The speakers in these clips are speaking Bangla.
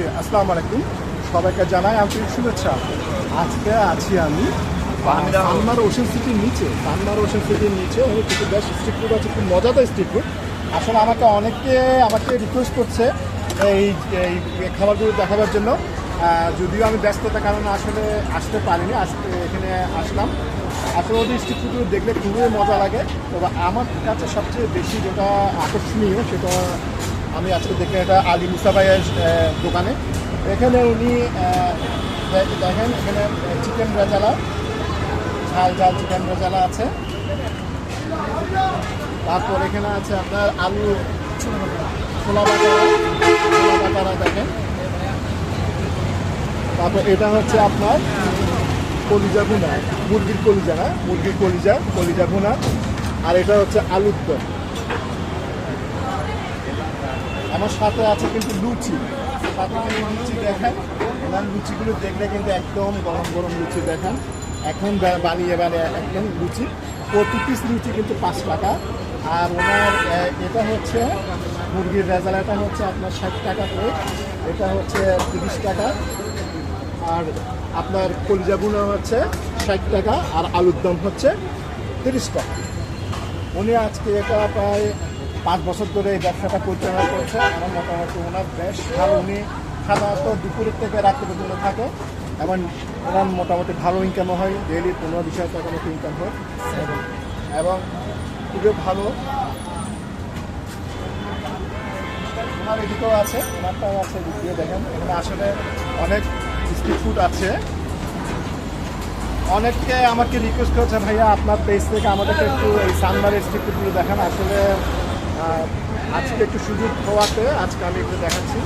জি আসসালামু আলাইকুম। সবাইকে জানাই আন্তরিক শুভেচ্ছা। আজকে আছি আমি সানমার ওশান সিটির নিচে সানমার ওশান সিটির নিচে অনেক কিছু বেশ স্ট্রিট ফুড আছে খুব মজাদার স্ট্রিট ফুড আসলে আমাকে অনেকে আমাকে রিকোয়েস্ট করছে এই এই খাবারগুলো দেখাবার জন্য। যদিও আমি ব্যস্ততার কারণে আসলে আসতে পারিনি আসতে এখানে আসলাম। আসলে ওদের স্ট্রিট ফুডগুলো দেখলে খুবই মজা লাগে। তবে আমার কাছে সবচেয়ে বেশি যেটা আকর্ষণীয় সেটা আমি আজকে দেখে এটা আলী মুসা ভাইয়ের দোকানে। এখানে উনি দেখেন, এখানে চিকেন রেজালা ঝাল ঝাল চিকেন রেজালা আছে। তারপর এখানে আছে আপনার আলু ছোলা ছোলা বাটারা দেখেন। তারপর এটা হচ্ছে আপনার কলিজা ভুনা, মুরগির কলিজা না, মুরগির কলিজা কলিজা ভুনা। আর এটা হচ্ছে আলুর দম। আমার সাথে আছে কিন্তু লুচি। সাথে কিন্তু লুচি দেখেন। ওনার লুচিগুলো দেখলে কিন্তু একদম গরম গরম লুচি দেখেন। এখন বানিয়ে বানিয়ে একদম লুচি। প্রতি পিস লুচি কিন্তু পাঁচ টাকা। আর ওনার এটা হচ্ছে মুরগির রেজালাটা হচ্ছে আপনার ষাট টাকা প্লেট এটা হচ্ছে তিরিশ টাকা। আর আপনার কলিজা গুঁড়ো হচ্ছে ষাট টাকা। আর আলুর দম হচ্ছে তিরিশ টাকা। উনি আজকে এটা প্রায় পাঁচ বছর ধরে এই ব্যবসাটা পরিচালনা করছে। আমার মোটামুটি ওনার বেশ ভালো, উনি সাধারণত দুপুরের থেকে রাত্রি পর্যন্ত থাকে এবং ওনার মোটামুটি ভালো ইনকামও হয়। ডেইলি পনেরো বিশ হাজার টাকার মতো ইনকাম হয়। এবং- খুবই ভালো। ওনার এদিকেও আছে, ওনারটাও আছে দিয়ে দেখেন। এখানে আসলে অনেক স্ট্রিট ফুড আছে। অনেকে আমাকে রিকোয়েস্ট করেছে, ভাইয়া, আপনার পেজ থেকে আমাদেরকে একটু এই সানবারের স্ট্রিট ফুডগুলো দেখান। আসলে আজকে একটু সুযোগ হওয়াতে আজকে আমি একটু দেখাচ্ছি।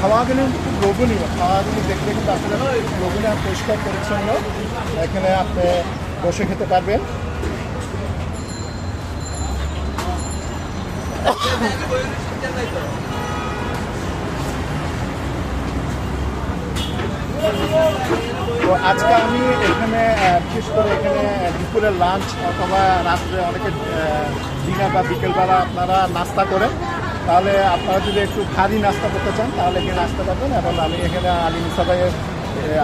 খাওয়াগুলো খুব লোভনীয়। খাওয়াগুলো দেখলে কিন্তু আসলে লোভনীয় পরিষ্কার পরিচ্ছন্ন। এখানে আপনি বসে খেতে পারবেন। তো আজকে আমি এখানে বিশেষ করে এখানে দুপুরে লাঞ্চ অথবা রাত্রে অনেকে ডিনার বা বিকেলবেলা আপনারা নাস্তা করে তাহলে আপনারা যদি একটু খাদি নাস্তা করতে চান, তাহলে এখানে আসতে পারবেন এবং আমি এখানে আলী সবাই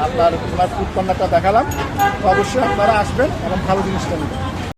আপনার ফুড কর্নারটা দেখালাম। অবশ্যই আপনারা আসবেন এবং ভালো জিনিসটা নেবেন।